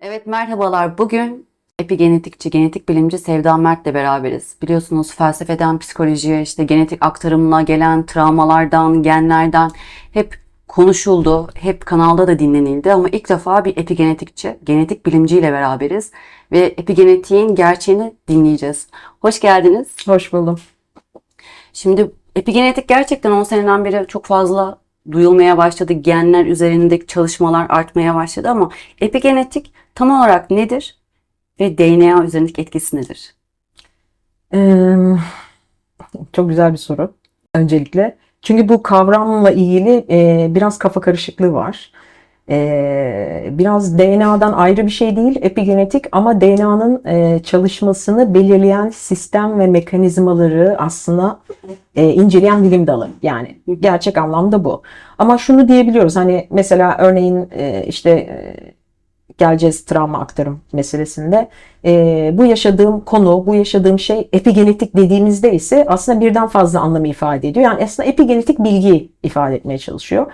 Evet merhabalar. Bugün epigenetikçi, genetik bilimci Sevda Mert'le beraberiz. Biliyorsunuz felsefeden psikolojiye, işte genetik aktarımla gelen travmalardan, genlerden hep konuşuldu. Hep kanalda da dinlenildi ama ilk defa bir epigenetikçi, genetik bilimciyle beraberiz ve epigenetiğin gerçeğini dinleyeceğiz. Hoş geldiniz. Hoş buldum. Şimdi epigenetik gerçekten 10 seneden beri çok fazla duyulmaya başladı. Genler üzerindeki çalışmalar artmaya başladı ama epigenetik tam olarak nedir ve DNA üzerindeki etkisi nedir? Ee, çok güzel bir soru öncelikle. Çünkü bu kavramla ilgili e, biraz kafa karışıklığı var. E, biraz DNA'dan ayrı bir şey değil epigenetik ama DNA'nın e, çalışmasını belirleyen sistem ve mekanizmaları aslında e, inceleyen bilim dalı. Yani gerçek anlamda bu. Ama şunu diyebiliyoruz hani mesela örneğin e, işte e, geleceğiz travma aktarım meselesinde. E, bu yaşadığım konu, bu yaşadığım şey epigenetik dediğimizde ise aslında birden fazla anlamı ifade ediyor. Yani aslında epigenetik bilgi ifade etmeye çalışıyor.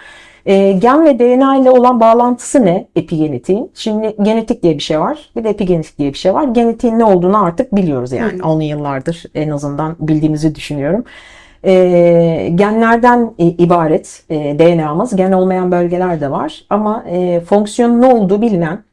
E, gen ve DNA ile olan bağlantısı ne epigenetiğin? Şimdi genetik diye bir şey var. Bir de epigenetik diye bir şey var. Genetiğin ne olduğunu artık biliyoruz yani. Hı. 10 yıllardır en azından bildiğimizi düşünüyorum. E, genlerden i- ibaret e, DNA'mız. Gen olmayan bölgeler de var. Ama e, fonksiyonu ne olduğu bilinen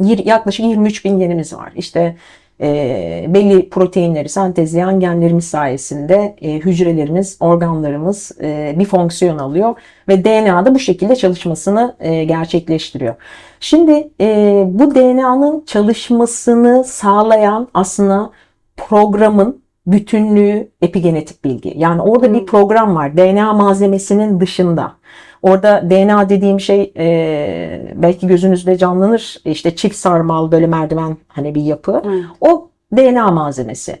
yaklaşık 23 bin genimiz var. İşte e, belli proteinleri sentezleyen genlerimiz sayesinde e, hücrelerimiz, organlarımız e, bir fonksiyon alıyor ve DNA da bu şekilde çalışmasını e, gerçekleştiriyor. Şimdi e, bu DNA'nın çalışmasını sağlayan aslında programın bütünlüğü epigenetik bilgi. Yani orada bir program var DNA malzemesinin dışında. Orada DNA dediğim şey e, belki gözünüzde canlanır. İşte çift sarmal böyle merdiven hani bir yapı. Hı. O DNA malzemesi.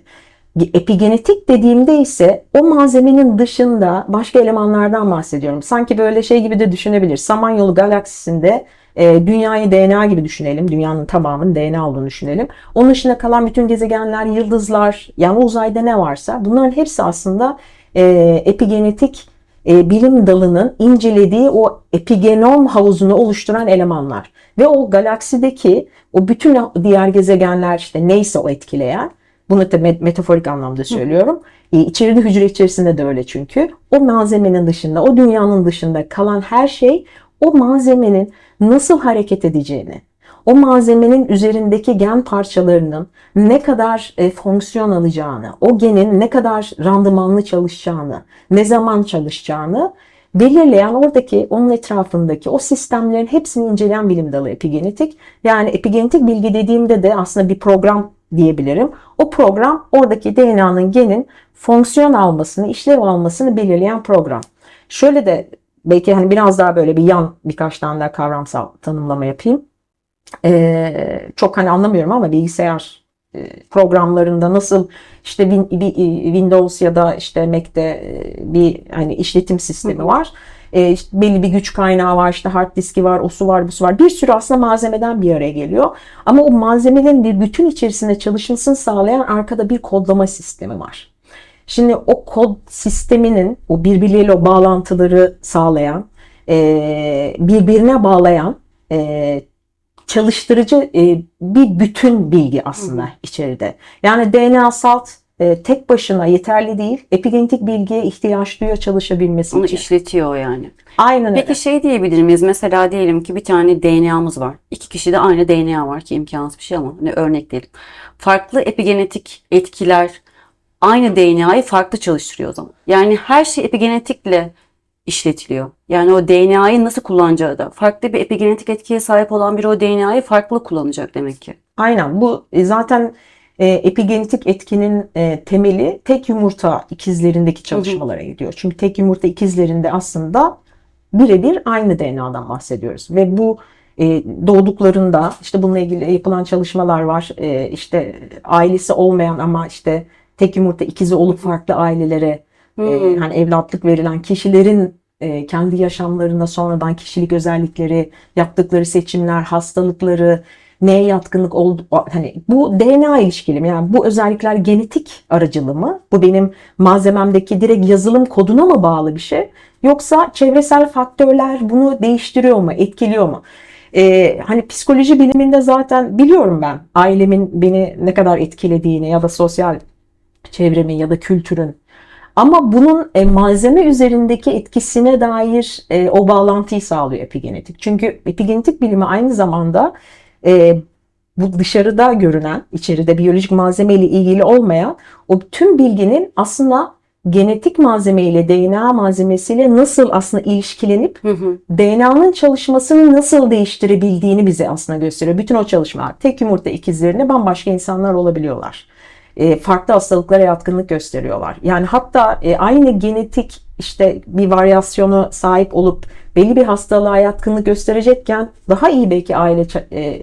Epigenetik dediğimde ise o malzemenin dışında başka elemanlardan bahsediyorum. Sanki böyle şey gibi de düşünebilir. Samanyolu galaksisinde e, dünyayı DNA gibi düşünelim. Dünyanın tamamının DNA olduğunu düşünelim. Onun dışında kalan bütün gezegenler, yıldızlar, yani uzayda ne varsa bunların hepsi aslında e, epigenetik e, bilim dalının incelediği o epigenom havuzunu oluşturan elemanlar. Ve o galaksideki o bütün diğer gezegenler işte neyse o etkileyen bunu da met- metaforik anlamda söylüyorum. E, içeride hücre içerisinde de öyle çünkü. O malzemenin dışında, o dünyanın dışında kalan her şey o malzemenin nasıl hareket edeceğini, o malzemenin üzerindeki gen parçalarının ne kadar e, fonksiyon alacağını, o genin ne kadar randımanlı çalışacağını, ne zaman çalışacağını belirleyen oradaki onun etrafındaki o sistemlerin hepsini inceleyen bilim dalı epigenetik. Yani epigenetik bilgi dediğimde de aslında bir program diyebilirim. O program oradaki DNA'nın genin fonksiyon almasını, işlev almasını belirleyen program. Şöyle de belki hani biraz daha böyle bir yan birkaç tane daha kavramsal tanımlama yapayım. Ee, çok hani anlamıyorum ama bilgisayar e, programlarında nasıl işte e, Windows ya da işte Mac'te e, bir hani işletim sistemi Hı var. E, işte belli bir güç kaynağı var, işte hard diski var, osu var, busu var. Bir sürü aslında malzemeden bir araya geliyor. Ama o malzemenin bir bütün içerisinde çalışmasını sağlayan arkada bir kodlama sistemi var. Şimdi o kod sisteminin o birbirleriyle o bağlantıları sağlayan, e, birbirine bağlayan e, çalıştırıcı e, bir bütün bilgi aslında Hı içeride. Yani DNA salt e, tek başına yeterli değil. Epigenetik bilgiye ihtiyaç duyuyor çalışabilmesi Onu için. işletiyor yani. Aynen öyle. Peki şey diyebilir miyiz? Mesela diyelim ki bir tane DNA'mız var. İki kişide aynı DNA var ki imkansız bir şey ama ne örnek diyelim. Farklı epigenetik etkiler aynı DNA'yı farklı çalıştırıyor o zaman. Yani her şey epigenetikle işletiliyor. Yani o DNA'yı nasıl kullanacağı da farklı bir epigenetik etkiye sahip olan biri o DNA'yı farklı kullanacak demek ki. Aynen bu e, zaten e, epigenetik etkinin e, temeli tek yumurta ikizlerindeki çalışmalara gidiyor. Çünkü tek yumurta ikizlerinde aslında birebir aynı DNA'dan bahsediyoruz ve bu e, doğduklarında işte bununla ilgili yapılan çalışmalar var. E, işte ailesi olmayan ama işte tek yumurta ikizi olup farklı ailelere Hmm. hani evlatlık verilen kişilerin e, kendi yaşamlarında sonradan kişilik özellikleri, yaptıkları seçimler, hastalıkları, neye yatkınlık oldu hani bu DNA ilişkili mi? Yani bu özellikler genetik aracılı mı? Bu benim malzememdeki direkt yazılım koduna mı bağlı bir şey? Yoksa çevresel faktörler bunu değiştiriyor mu, etkiliyor mu? e, hani psikoloji biliminde zaten biliyorum ben ailemin beni ne kadar etkilediğini ya da sosyal çevremin ya da kültürün. Ama bunun e, malzeme üzerindeki etkisine dair e, o bağlantıyı sağlıyor epigenetik. Çünkü epigenetik bilimi aynı zamanda e, bu dışarıda görünen, içeride biyolojik malzeme ile ilgili olmayan o tüm bilginin aslında genetik malzeme ile DNA malzemesiyle nasıl aslında ilişkilenip. DNA'nın çalışmasını nasıl değiştirebildiğini bize aslında gösteriyor. Bütün o çalışmalar. Tek yumurta ikizlerine bambaşka insanlar olabiliyorlar. E, farklı hastalıklara yatkınlık gösteriyorlar. Yani hatta e, aynı genetik işte bir varyasyonu sahip olup belli bir hastalığa yatkınlık gösterecekken daha iyi belki aile e,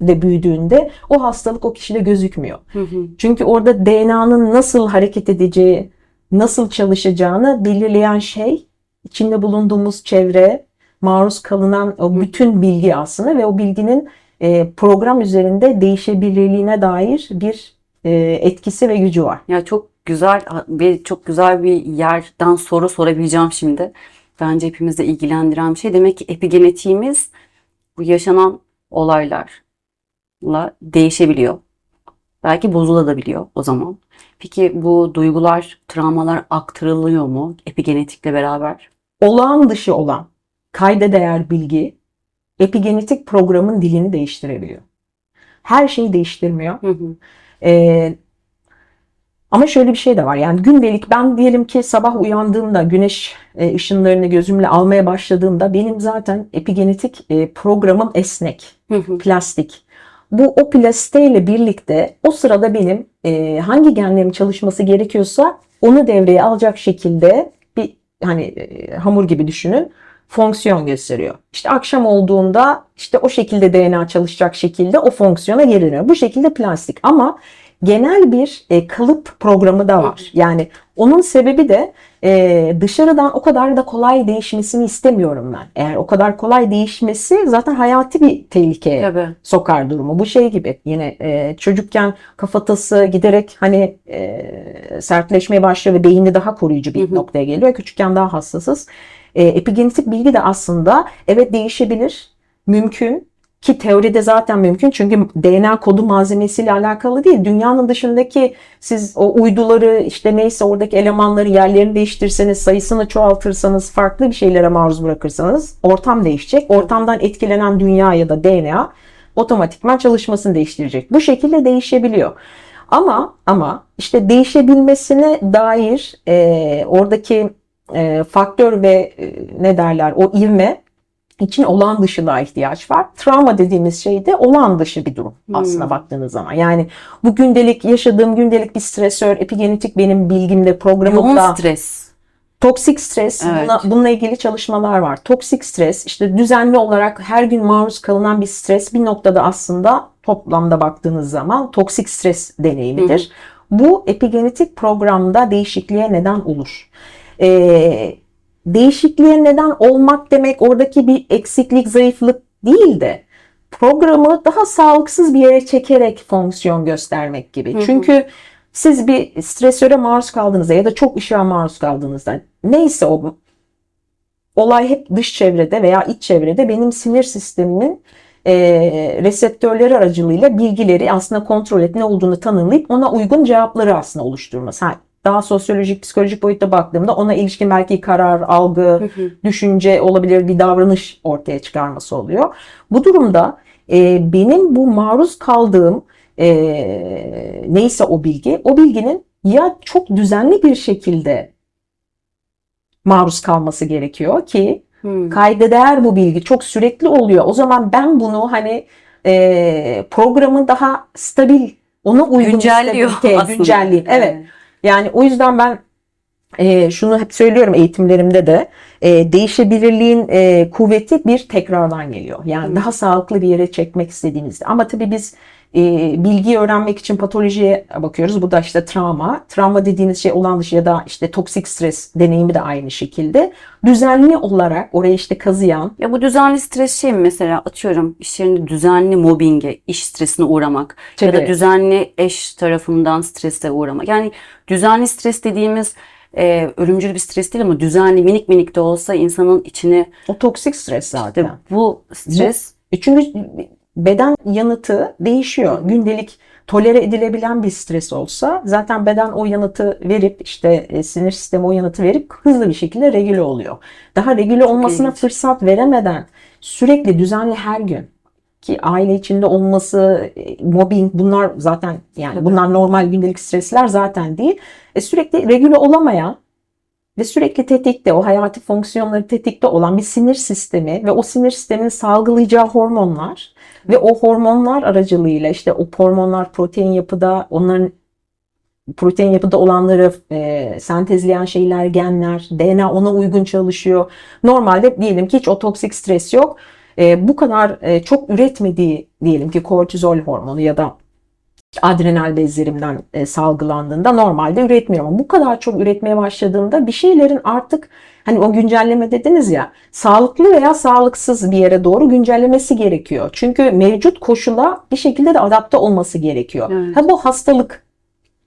de büyüdüğünde o hastalık o kişide gözükmüyor. Hı hı. Çünkü orada DNA'nın nasıl hareket edeceği, nasıl çalışacağını belirleyen şey içinde bulunduğumuz çevre, maruz kalınan o bütün bilgi aslında ve o bilginin program üzerinde değişebilirliğine dair bir etkisi ve gücü var. Ya çok güzel ve çok güzel bir yerden soru sorabileceğim şimdi. Bence hepimizi ilgilendiren bir şey. Demek ki epigenetiğimiz bu yaşanan olaylarla değişebiliyor. Belki bozulabiliyor o zaman. Peki bu duygular, travmalar aktarılıyor mu epigenetikle beraber? Olağan dışı olan kayda değer bilgi epigenetik programın dilini değiştirebiliyor. Her şeyi değiştirmiyor. Hı hı. Ee, ama şöyle bir şey de var. Yani gündelik ben diyelim ki sabah uyandığımda güneş e, ışınlarını gözümle almaya başladığımda benim zaten epigenetik e, programım esnek, plastik. Bu o plastiğiyle birlikte o sırada benim e, hangi genlerim çalışması gerekiyorsa onu devreye alacak şekilde bir hani e, hamur gibi düşünün fonksiyon gösteriyor. İşte akşam olduğunda işte o şekilde DNA çalışacak şekilde o fonksiyona geri dönüyor. Bu şekilde plastik ama genel bir e, kalıp programı da var. Yani onun sebebi de e, dışarıdan o kadar da kolay değişmesini istemiyorum ben. Eğer o kadar kolay değişmesi zaten hayati bir tehlikeye Tabii. sokar durumu. Bu şey gibi yine e, çocukken kafatası giderek hani e, sertleşmeye başlıyor ve beyinde daha koruyucu bir Hı hı. noktaya geliyor. Küçükken daha hassasız. E, epigenetik bilgi de aslında evet değişebilir, mümkün ki teoride zaten mümkün çünkü DNA kodu malzemesiyle alakalı değil. Dünyanın dışındaki siz o uyduları işte neyse oradaki elemanları yerlerini değiştirseniz, sayısını çoğaltırsanız, farklı bir şeylere maruz bırakırsanız ortam değişecek. Ortamdan etkilenen dünya ya da DNA otomatikman çalışmasını değiştirecek. Bu şekilde değişebiliyor. Ama ama işte değişebilmesine dair e, oradaki e, faktör ve e, ne derler o ivme için olağan dışılığa ihtiyaç var. Travma dediğimiz şey de olağan dışı bir durum aslında Hmm. baktığınız zaman. Yani bu gündelik yaşadığım gündelik bir stresör, epigenetik benim bilgimde, Yoğun programımda stres. Toksik stres, Evet. buna- bununla ilgili çalışmalar var. Toksik stres, işte düzenli olarak her gün maruz kalınan bir stres bir noktada aslında toplamda baktığınız zaman toksik stres deneyimidir. Bu epigenetik programda değişikliğe neden olur. Ee, değişikliğe neden olmak demek oradaki bir eksiklik, zayıflık değil de programı daha sağlıksız bir yere çekerek fonksiyon göstermek gibi. Hı hı. Çünkü siz bir stresöre maruz kaldığınızda ya da çok ışığa maruz kaldığınızda neyse o olay hep dış çevrede veya iç çevrede benim sinir sistemimin e, reseptörleri aracılığıyla bilgileri aslında kontrol et ne olduğunu tanımlayıp ona uygun cevapları aslında oluşturması. Ha, daha sosyolojik, psikolojik boyutta baktığımda ona ilişkin belki karar, algı, Hı hı. düşünce olabilir bir davranış ortaya çıkarması oluyor. Bu durumda e, benim bu maruz kaldığım e, neyse o bilgi, o bilginin ya çok düzenli bir şekilde maruz kalması gerekiyor ki Hı. kayda değer bu bilgi çok sürekli oluyor. O zaman ben bunu hani e, programın daha stabil ona uygun Güncelliyor aslında. güncelleyeyim. Evet. Yani o yüzden ben e, şunu hep söylüyorum eğitimlerimde de e, değişebilirliğin e, kuvveti bir tekrardan geliyor. Yani Hı. daha sağlıklı bir yere çekmek istediğinizde. Ama tabii biz e, bilgiyi öğrenmek için patolojiye bakıyoruz. Bu da işte travma. Travma dediğiniz şey olan dışı ya da işte toksik stres deneyimi de aynı şekilde. Düzenli olarak oraya işte kazıyan Ya bu düzenli stres şey mi mesela atıyorum iş yerinde düzenli mobbinge, iş stresine uğramak ya da Tabii. düzenli eş tarafından strese uğramak. Yani düzenli stres dediğimiz e, ölümcül bir stres değil ama düzenli minik minik de olsa insanın içine o toksik stres işte zaten. bu stres E çünkü beden yanıtı değişiyor. Gündelik tolere edilebilen bir stres olsa zaten beden o yanıtı verip işte e, sinir sistemi o yanıtı verip hızlı bir şekilde regüle oluyor. Daha regüle olmasına ilginç. fırsat veremeden sürekli düzenli her gün ki aile içinde olması, e, mobbing bunlar zaten yani bunlar normal gündelik stresler zaten değil. E, sürekli regüle olamayan ve sürekli tetikte o hayati fonksiyonları tetikte olan bir sinir sistemi ve o sinir sisteminin salgılayacağı hormonlar ve o hormonlar aracılığıyla işte o hormonlar protein yapıda onların protein yapıda olanları e, sentezleyen şeyler genler DNA ona uygun çalışıyor. Normalde diyelim ki hiç o toksik stres yok. E, bu kadar e, çok üretmediği diyelim ki kortizol hormonu ya da adrenal bezlerimden e, salgılandığında normalde üretmiyor ama bu kadar çok üretmeye başladığında bir şeylerin artık hani o güncelleme dediniz ya sağlıklı veya sağlıksız bir yere doğru güncellemesi gerekiyor. Çünkü mevcut koşula bir şekilde de adapte olması gerekiyor. Evet. Ha bu hastalık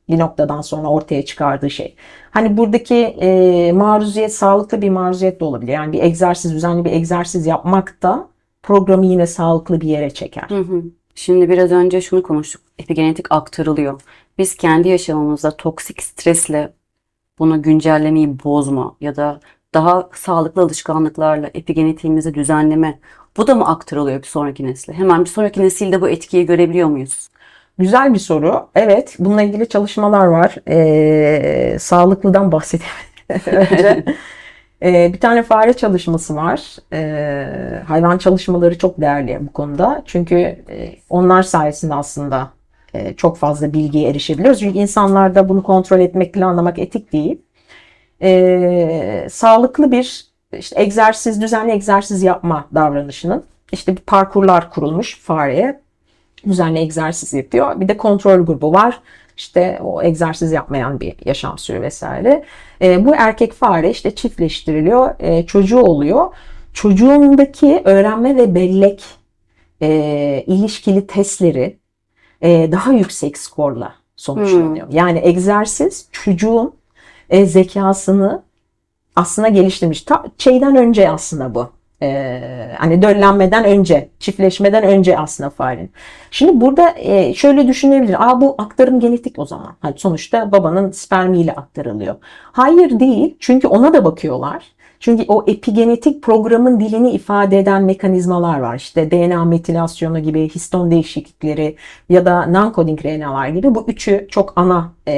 bir noktadan sonra ortaya çıkardığı şey. Hani buradaki e, maruziyet sağlıklı bir maruziyet de olabilir. Yani bir egzersiz, düzenli bir egzersiz yapmak da programı yine sağlıklı bir yere çeker. Hı hı. Şimdi biraz önce şunu konuştuk. Epigenetik aktarılıyor. Biz kendi yaşamımızda toksik stresle bunu güncellemeyi bozma ya da daha sağlıklı alışkanlıklarla epigenetiğimizi düzenleme bu da mı aktarılıyor bir sonraki nesle? Hemen bir sonraki nesilde bu etkiyi görebiliyor muyuz? Güzel bir soru. Evet, bununla ilgili çalışmalar var. Ee, sağlıklıdan bahsedeyim. Önce ee, bir tane fare çalışması var. Ee, hayvan çalışmaları çok değerli bu konuda. Çünkü e, onlar sayesinde aslında e, çok fazla bilgiye erişebiliyoruz. Çünkü insanlarda bunu kontrol etmek, planlamak etik değil. Ee, sağlıklı bir işte egzersiz, düzenli egzersiz yapma davranışının işte bir parkurlar kurulmuş fareye düzenli egzersiz yapıyor. Bir de kontrol grubu var. İşte o egzersiz yapmayan bir yaşam sürü vesaire. E, bu erkek fare işte çiftleştiriliyor. e, çocuğu oluyor. Çocuğundaki öğrenme ve bellek e, ilişkili testleri e, daha yüksek skorla sonuçlanıyor. Yani egzersiz çocuğun e, zekasını aslında geliştirmiş. Ta, şeyden önce aslında bu. Ee, hani döllenmeden önce, çiftleşmeden önce aslında farenin. Şimdi burada e, şöyle düşünebilir. Aa bu aktarım genetik o zaman. Hani sonuçta babanın spermiyle aktarılıyor. Hayır değil. Çünkü ona da bakıyorlar. Çünkü o epigenetik programın dilini ifade eden mekanizmalar var. İşte DNA metilasyonu gibi, histon değişiklikleri ya da non-coding RNA'lar gibi bu üçü çok ana e,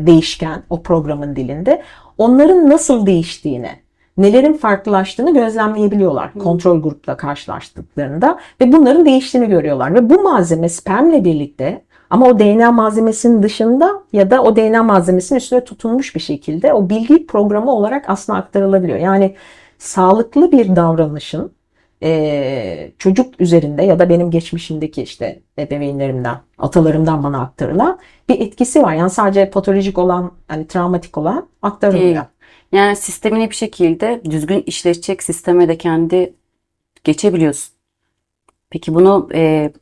değişken o programın dilinde. Onların nasıl değiştiğini, nelerin farklılaştığını gözlemleyebiliyorlar kontrol grupla karşılaştıklarında ve bunların değiştiğini görüyorlar. Ve bu malzeme spermle birlikte ama o DNA malzemesinin dışında ya da o DNA malzemesinin üstüne tutunmuş bir şekilde o bilgi programı olarak aslında aktarılabiliyor. Yani sağlıklı bir davranışın e, çocuk üzerinde ya da benim geçmişimdeki işte ebeveynlerimden, atalarımdan bana aktarılan bir etkisi var. Yani sadece patolojik olan, hani travmatik olan aktarılıyor. Değil. Yani sistemini bir şekilde düzgün işleyecek sisteme de kendi geçebiliyorsun. Peki bunu e,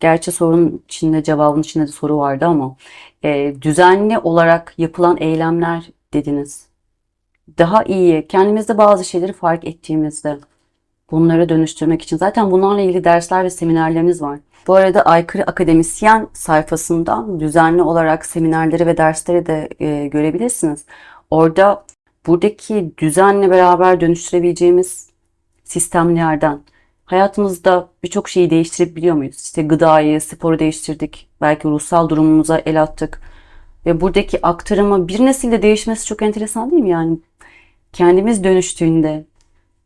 gerçi sorunun içinde cevabın içinde de soru vardı ama e, düzenli olarak yapılan eylemler dediniz. Daha iyi kendimizde bazı şeyleri fark ettiğimizde bunları dönüştürmek için zaten bunlarla ilgili dersler ve seminerleriniz var. Bu arada Aykırı Akademisyen sayfasından düzenli olarak seminerleri ve dersleri de e, görebilirsiniz. Orada buradaki düzenle beraber dönüştürebileceğimiz sistemlerden hayatımızda birçok şeyi değiştirebiliyor muyuz? İşte gıdayı, sporu değiştirdik. Belki ruhsal durumumuza el attık. Ve buradaki aktarımı bir nesilde değişmesi çok enteresan değil mi? Yani kendimiz dönüştüğünde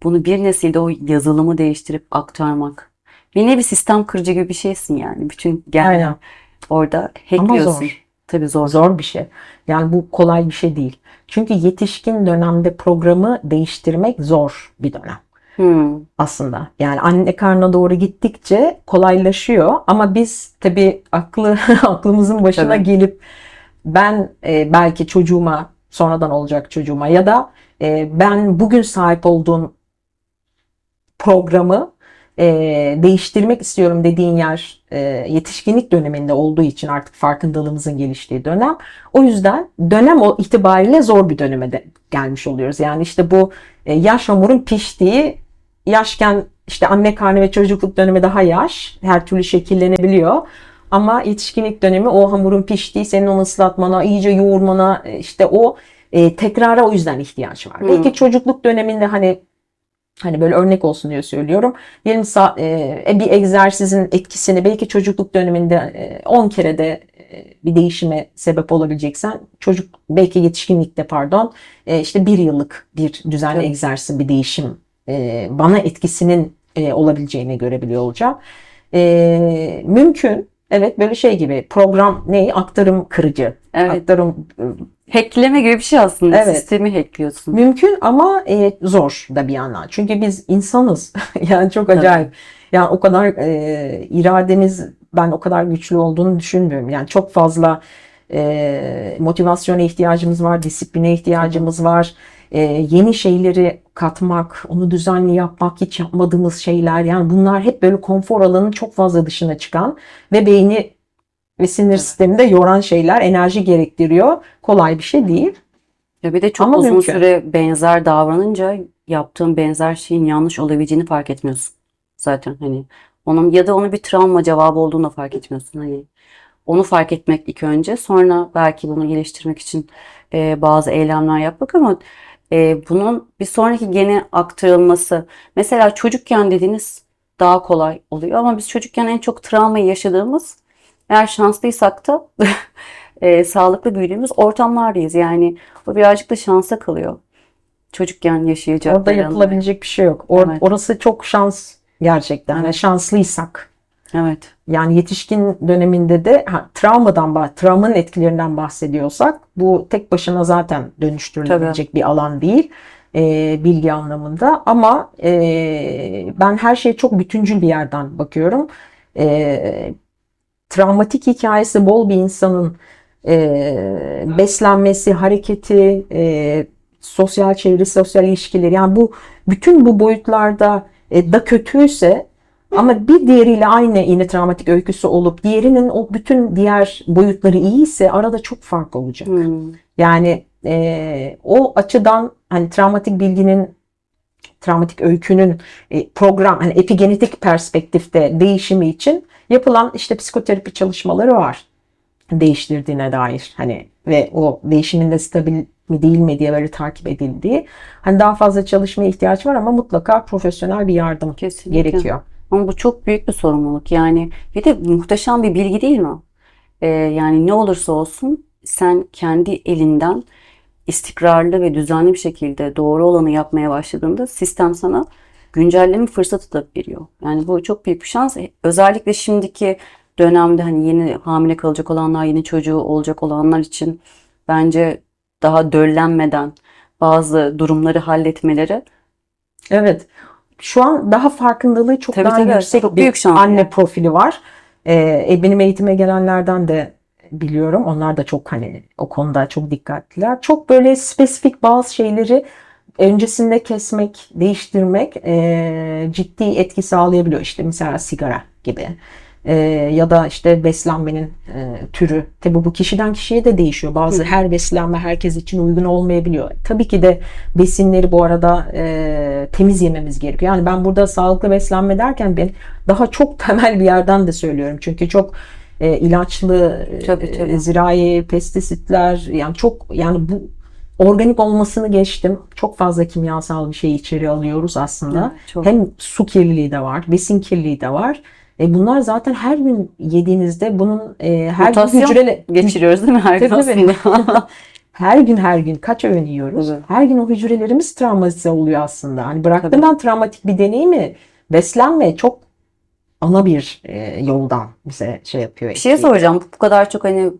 bunu bir nesilde o yazılımı değiştirip aktarmak. Bir nevi sistem kırıcı gibi bir şeysin yani. Bütün genler Aynen. orada Ama hackliyorsun. zor. Tabii zor. Zor bir şey. Yani bu kolay bir şey değil. Çünkü yetişkin dönemde programı değiştirmek zor bir dönem Hmm. aslında. Yani anne karnına doğru gittikçe kolaylaşıyor ama biz tabii aklı aklımızın başına Tabii. gelip ben e, belki çocuğuma sonradan olacak çocuğuma ya da e, ben bugün sahip olduğum programı e, değiştirmek istiyorum dediğin yer e, yetişkinlik döneminde olduğu için artık farkındalığımızın geliştiği dönem. O yüzden dönem o itibariyle zor bir döneme de gelmiş oluyoruz. Yani işte bu e, yaş hamurun piştiği yaşken işte anne karnı ve çocukluk dönemi daha yaş. Her türlü şekillenebiliyor. Ama yetişkinlik dönemi o hamurun piştiği, senin onu ıslatmana, iyice yoğurmana, e, işte o e, tekrara o yüzden ihtiyaç var. Hmm. Belki çocukluk döneminde hani hani böyle örnek olsun diye söylüyorum. Diyelim sa- e, bir egzersizin etkisini belki çocukluk döneminde e, 10 kere de e, bir değişime sebep olabileceksen çocuk belki yetişkinlikte pardon e, işte bir yıllık bir düzenli Evet. egzersiz bir değişim e, bana etkisinin e, olabileceğini görebiliyor olacağım. E, mümkün evet böyle şey gibi program ne aktarım kırıcı Evet. aktarım Hackleme gibi bir şey aslında. Evet. Sistemi hackliyorsun. Mümkün ama e, zor da bir yandan. Çünkü biz insanız. yani çok acayip. Yani o kadar e, irademiz ben o kadar güçlü olduğunu düşünmüyorum. Yani çok fazla e, motivasyona ihtiyacımız var, disipline ihtiyacımız var. E, yeni şeyleri katmak, onu düzenli yapmak, hiç yapmadığımız şeyler. Yani bunlar hep böyle konfor alanının çok fazla dışına çıkan ve beyni ve sinir Evet. sisteminde yoran şeyler, enerji gerektiriyor. Kolay bir şey değil. Ya bir de çok Ama uzun mümkün. süre benzer davranınca yaptığın benzer şeyin yanlış olabileceğini fark etmiyorsun. Zaten hani onun ya da onu bir travma cevabı olduğunu fark etmiyorsun. Hani onu fark etmek ilk önce sonra belki bunu geliştirmek için e, bazı eylemler yapmak ama e, bunun bir sonraki gene aktarılması mesela çocukken dediğiniz daha kolay oluyor ama biz çocukken en çok travmayı yaşadığımız eğer şanslıysak da e, sağlıklı büyüdüğümüz ortamlardayız. Yani o birazcık da şansa kalıyor. Çocukken yaşayacakları. Orada yapılabilecek bir şey yok. Or- Evet. Orası çok şans gerçekten. Yani Evet. şanslıysak. Evet. Yani yetişkin döneminde de ha, travmadan travmanın etkilerinden bahsediyorsak bu tek başına zaten dönüştürülebilecek bir alan değil e, bilgi anlamında ama e, ben her şeye çok bütüncül bir yerden bakıyorum. E, travmatik hikayesi bol bir insanın e, beslenmesi, hareketi, e, sosyal çevre, sosyal ilişkileri yani bu bütün bu boyutlarda e, da kötüyse ama bir diğeriyle aynı yine travmatik öyküsü olup diğerinin o bütün diğer boyutları iyiyse arada çok fark olacak. Hmm. Yani e, o açıdan hani travmatik bilginin travmatik öykünün e, program hani epigenetik perspektifte değişimi için yapılan işte psikoterapi çalışmaları var değiştirdiğine dair hani ve o değişimin de stabil mi değil mi diye böyle takip edildiği. Hani daha fazla çalışmaya ihtiyaç var ama mutlaka profesyonel bir yardım Kesinlikle. gerekiyor. Ama bu çok büyük bir sorumluluk. Yani bir de muhteşem bir bilgi değil mi? Ee, yani ne olursa olsun sen kendi elinden istikrarlı ve düzenli bir şekilde doğru olanı yapmaya başladığında sistem sana güncelleme fırsatı da veriyor. Yani bu çok büyük bir şans. Özellikle şimdiki dönemde hani yeni hamile kalacak olanlar, yeni çocuğu olacak olanlar için bence daha döllenmeden bazı durumları halletmeleri Evet. Şu an daha farkındalığı çok Tabii, daha tabii. yüksek Çok bir büyük şans anne yani. profili var. Ee, e, benim eğitime gelenlerden de biliyorum. Onlar da çok hani o konuda çok dikkatliler. Çok böyle spesifik bazı şeyleri öncesinde kesmek, değiştirmek e, ciddi etki sağlayabiliyor. İşte mesela sigara gibi. E, ya da işte beslenmenin e, türü. Tabii bu kişiden kişiye de değişiyor. Bazı Hı. her beslenme herkes için uygun olmayabiliyor. Tabii ki de besinleri bu arada e, temiz yememiz gerekiyor. Yani ben burada sağlıklı beslenme derken ben daha çok temel bir yerden de söylüyorum. Çünkü çok e, ilaçlı, e, Tabii, tabii. zirai, pestisitler yani çok yani bu organik olmasını geçtim. Çok fazla kimyasal bir şey içeri alıyoruz aslında. Evet, çok. Hem su kirliliği de var, besin kirliliği de var. E bunlar zaten her gün yediğinizde bunun e, her gün Mutasyon hücrele geçiriyoruz değil mi her gün aslında? her gün her gün kaç öğün yiyoruz? Tabii. Her gün o hücrelerimiz travmatize oluyor aslında. Hani bıraktım Tabii. travmatik bir deneyimi beslenme çok ana bir e, yoldan bize şey yapıyor. Bir şey soracağım. Bu kadar çok hani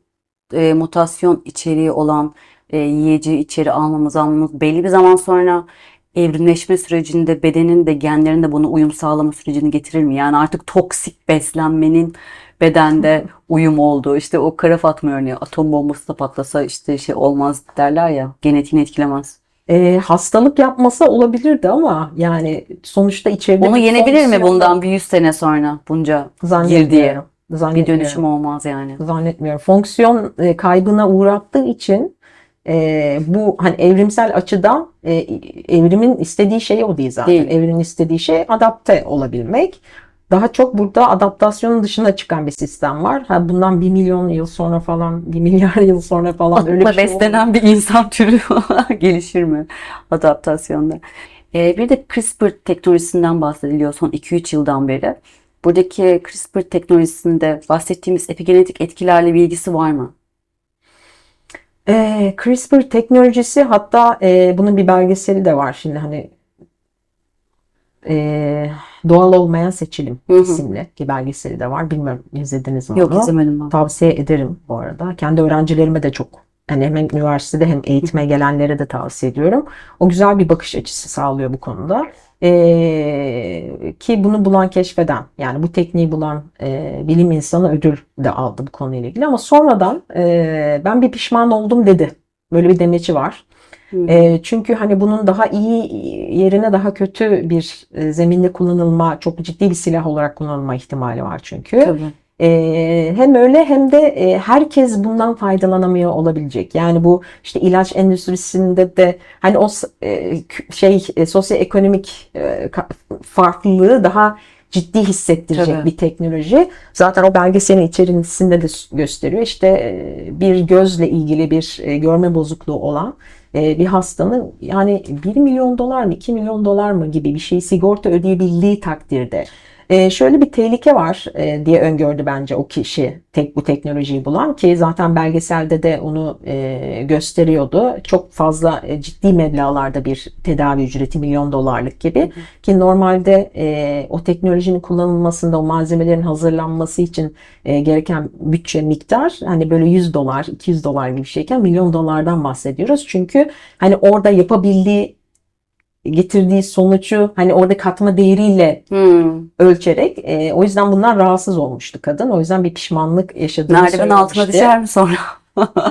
e, mutasyon içeriği olan e, yiyeceği içeri almamız almamız belli bir zaman sonra evrimleşme sürecinde bedenin de genlerin de buna uyum sağlama sürecini getirir mi? Yani artık toksik beslenmenin bedende uyum olduğu işte o kara fatma örneği atom bombası da patlasa işte şey olmaz derler ya genetiğini etkilemez. E, hastalık yapmasa olabilirdi ama yani sonuçta içeride Onu yenebilir mi bundan bir 100 sene sonra bunca Zannetmiyorum. bir dönüşüm olmaz yani. Zannetmiyorum. Fonksiyon e, kaybına uğrattığı için e, bu hani evrimsel açıdan e, evrimin istediği şey o değil zaten. Değil. Evrimin istediği şey adapte olabilmek. Daha çok burada adaptasyonun dışına çıkan bir sistem var. Ha, bundan bir milyon yıl sonra falan, bir milyar yıl sonra falan öyle Akla bir şey beslenen bir insan türü gelişir mi adaptasyonda? Ee, bir de CRISPR teknolojisinden bahsediliyor son 2-3 yıldan beri. Buradaki CRISPR teknolojisinde bahsettiğimiz epigenetik etkilerle bir ilgisi var mı? Ee, CRISPR teknolojisi hatta e, bunun bir belgeseli de var şimdi hani e, doğal olmayan seçilim Hı hı. isimli bir belgeseli de var. Bilmiyorum izlediniz mi Yok onu? izlemedim ben. Tavsiye ederim bu arada. Kendi öğrencilerime de çok yani hem üniversitede hem eğitime gelenlere de tavsiye ediyorum. O güzel bir bakış açısı sağlıyor bu konuda. Ee, ki bunu bulan keşfeden yani bu tekniği bulan e, bilim insanı ödül de aldı bu konuyla ilgili ama sonradan e, ben bir pişman oldum dedi. Böyle bir demeci var. Hı. E, çünkü hani bunun daha iyi yerine daha kötü bir e, zeminde kullanılma, çok ciddi bir silah olarak kullanılma ihtimali var çünkü. Tabii. Ee, hem öyle hem de e, herkes bundan faydalanamıyor olabilecek. Yani bu işte ilaç endüstrisinde de hani o e, şey e, sosyoekonomik e, farklılığı daha ciddi hissettirecek Tabii. bir teknoloji. Zaten o belgeselin içerisinde de gösteriyor. İşte e, bir gözle ilgili bir e, görme bozukluğu olan e, bir hastanın yani 1 milyon dolar mı 2 milyon dolar mı gibi bir şey sigorta ödeyebildiği takdirde ee, şöyle bir tehlike var e, diye öngördü bence o kişi tek bu teknolojiyi bulan ki zaten belgeselde de onu e, gösteriyordu. Çok fazla e, ciddi meblağlarda bir tedavi ücreti milyon dolarlık gibi ki normalde e, o teknolojinin kullanılmasında o malzemelerin hazırlanması için e, gereken bütçe miktar hani böyle 100 dolar 200 dolar gibi bir şeyken milyon dolardan bahsediyoruz. Çünkü hani orada yapabildiği getirdiği sonucu hani orada katma değeriyle Hmm. ölçerek e, o yüzden bundan rahatsız olmuştu kadın. O yüzden bir pişmanlık yaşadığını altına söylemişti. düşer mi sonra?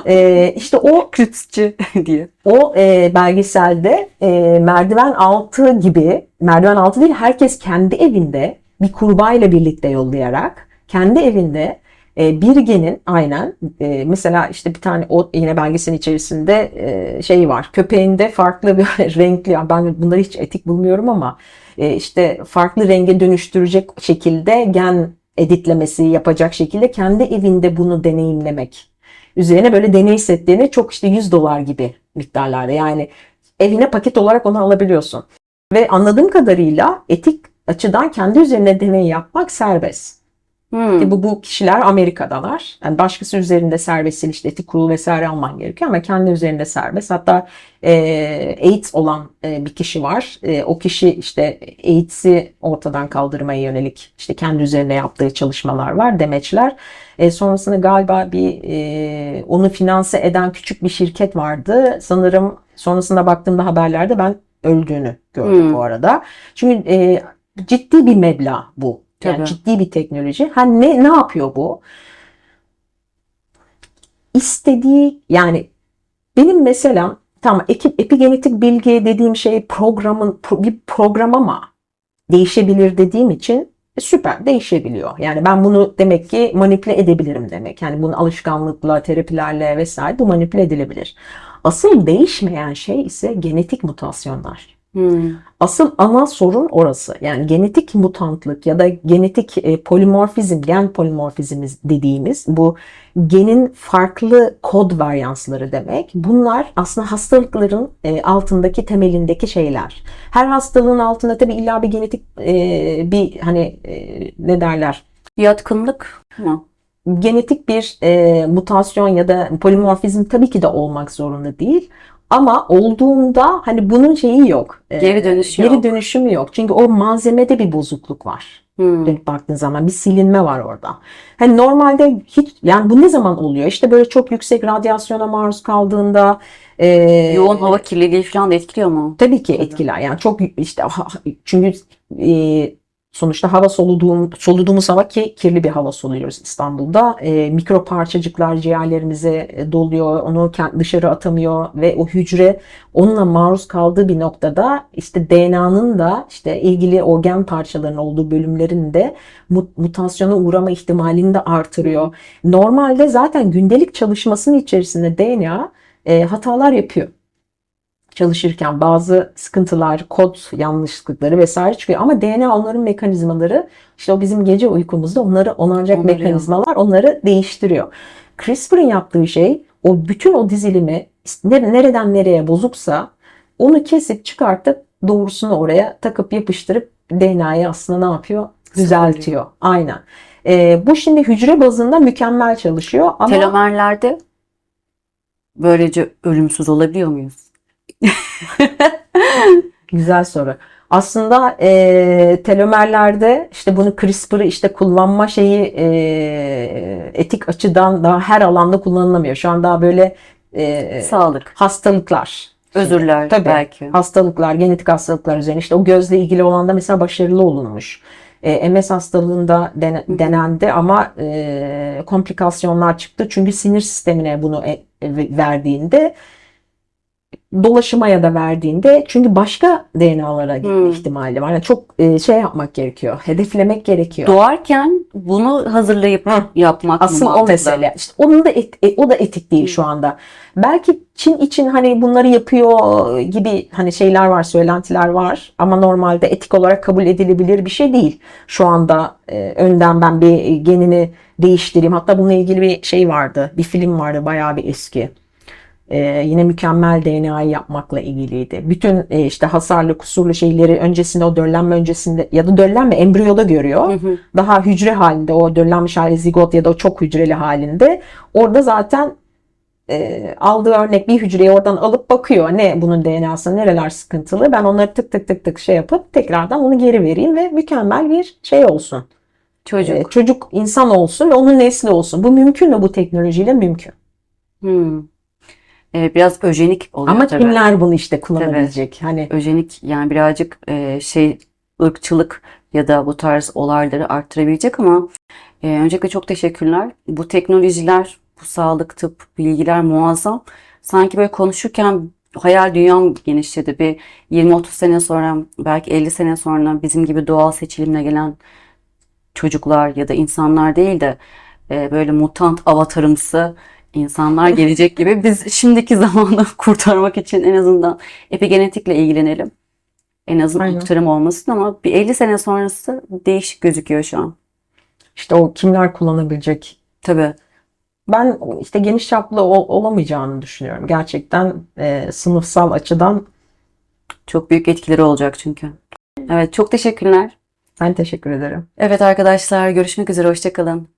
E, işte o Kritikçi diye. o e, belgeselde e, merdiven altı gibi merdiven altı değil herkes kendi evinde bir kurbağayla birlikte yollayarak kendi evinde e, bir genin aynen e, mesela işte bir tane o yine belgeselin içerisinde e, şey var köpeğinde farklı bir renkli ben bunları hiç etik bulmuyorum ama e, işte farklı renge dönüştürecek şekilde gen editlemesi yapacak şekilde kendi evinde bunu deneyimlemek üzerine böyle deney setlerini çok işte 100 dolar gibi miktarlarda yani evine paket olarak onu alabiliyorsun. Ve anladığım kadarıyla etik açıdan kendi üzerine deney yapmak serbest. Hmm. E bu, bu kişiler Amerika'dalar. Yani başkası üzerinde serbest değil, işte etik kurulu vesaire alman gerekiyor ama kendi üzerinde serbest. Hatta e, AIDS olan e, bir kişi var. E, o kişi işte AIDS'i ortadan kaldırmaya yönelik işte kendi üzerine yaptığı çalışmalar var, demeçler. E, sonrasında galiba bir e, onu finanse eden küçük bir şirket vardı. Sanırım sonrasında baktığımda haberlerde ben öldüğünü gördüm Hmm. bu arada. Çünkü e, ciddi bir meblağ bu. Yani Tabii. ciddi bir teknoloji. Ha ne ne yapıyor bu? İstediği yani benim mesela tamam ekip epigenetik bilgi dediğim şey programın pro- bir program ama değişebilir dediğim için e, süper değişebiliyor. Yani ben bunu demek ki manipüle edebilirim demek. Yani bunun alışkanlıkla, terapilerle vesaire bu manipüle edilebilir. Asıl değişmeyen şey ise genetik mutasyonlar. Hmm. Asıl ana sorun orası. Yani genetik mutantlık ya da genetik e, polimorfizm, gen polimorfizmi dediğimiz bu genin farklı kod varyansları demek. Bunlar aslında hastalıkların e, altındaki temelindeki şeyler. Her hastalığın altında tabii illa bir genetik e, bir hani e, ne derler Yatkınlık mı? genetik bir e, mutasyon ya da polimorfizm tabii ki de olmak zorunda değil. Ama olduğunda hani bunun şeyi yok. E, Geri dönüşü geri yok. dönüşümü yok. Çünkü o malzemede bir bozukluk var. Hmm. Dönüp baktığın zaman bir silinme var orada. Hani normalde hiç yani bu ne zaman oluyor? İşte böyle çok yüksek radyasyona maruz kaldığında e, Yoğun hava kirliliği falan da etkiliyor mu? Tabii ki etkiler. Yani çok işte çünkü e, sonuçta hava soluduğum, soluduğumuz hava ki kirli bir hava soluyoruz İstanbul'da. E, mikro parçacıklar ciğerlerimize e, doluyor. Onu dışarı atamıyor ve o hücre onunla maruz kaldığı bir noktada işte DNA'nın da işte ilgili organ parçalarının olduğu bölümlerin de mut- mutasyona uğrama ihtimalini de artırıyor. Normalde zaten gündelik çalışmasının içerisinde DNA e, hatalar yapıyor. Çalışırken bazı sıkıntılar, kod yanlışlıkları vesaire çıkıyor. Ama DNA onların mekanizmaları işte o bizim gece uykumuzda onları onaracak Onarıyor. mekanizmalar onları değiştiriyor. CRISPR'ın yaptığı şey o bütün o dizilimi ne- nereden nereye bozuksa onu kesip çıkartıp doğrusunu oraya takıp yapıştırıp DNA'yı aslında ne yapıyor? Düzeltiyor. Aynen. Ee, bu şimdi hücre bazında mükemmel çalışıyor ama Telomerlerde böylece ölümsüz olabiliyor muyuz? güzel soru. Aslında e, telomerlerde işte bunu CRISPR'ı işte kullanma şeyi e, etik açıdan daha her alanda kullanılamıyor. Şu an daha böyle e, Sağlık, hastalıklar. özürler Tabii. belki. hastalıklar, genetik hastalıklar üzerine işte o gözle ilgili olan da mesela başarılı olunmuş. E, MS hastalığında hı. denendi ama e, komplikasyonlar çıktı. Çünkü sinir sistemine bunu e- e- verdiğinde dolaşıma ya da verdiğinde çünkü başka DNA'lara gitme Hı. ihtimali var. Yani çok e, şey yapmak gerekiyor. Hedeflemek gerekiyor. Doğarken bunu hazırlayıp Hı. yapmak Asıl o mesele. İşte onun da et- e, o da etik değil Hı. şu anda. Belki Çin için hani bunları yapıyor gibi hani şeyler var, söylentiler var ama normalde etik olarak kabul edilebilir bir şey değil. Şu anda e, önden ben bir genini değiştireyim. Hatta bununla ilgili bir şey vardı. Bir film vardı bayağı bir eski. E, yine mükemmel DNA'yı yapmakla ilgiliydi. Bütün e, işte hasarlı, kusurlu şeyleri öncesinde o döllenme öncesinde ya da döllenme embriyoda görüyor Hı hı. daha hücre halinde o döllenmiş hali zigot ya da o çok hücreli halinde orada zaten e, aldığı örnek bir hücreyi oradan alıp bakıyor ne bunun DNA'sı nereler sıkıntılı ben onları tık tık tık tık şey yapıp tekrardan onu geri vereyim ve mükemmel bir şey olsun. Çocuk. E, çocuk insan olsun ve onun nesli olsun. Bu mümkün mü bu teknolojiyle mümkün. Hmm. Evet, biraz öjenik oluyor Ama tabii. kimler bunu işte kullanabilecek? Hani Öjenik yani birazcık e, şey ırkçılık ya da bu tarz olayları arttırabilecek ama e, öncelikle çok teşekkürler. Bu teknolojiler, bu sağlık, tıp, bilgiler muazzam. Sanki böyle konuşurken hayal dünyam genişledi. Bir 20-30 sene sonra, belki 50 sene sonra bizim gibi doğal seçilimle gelen çocuklar ya da insanlar değil de e, böyle mutant avatarımsı insanlar gelecek gibi biz şimdiki zamanı kurtarmak için en azından epigenetikle ilgilenelim. En azından aktarım olmasın ama bir 50 sene sonrası değişik gözüküyor şu an. işte o kimler kullanabilecek Tabii. Ben işte geniş çaplı ol- olamayacağını düşünüyorum. Gerçekten e, sınıfsal açıdan Çok büyük etkileri olacak çünkü. Evet, çok teşekkürler. ben teşekkür ederim. Evet arkadaşlar, görüşmek üzere. Hoşça kalın.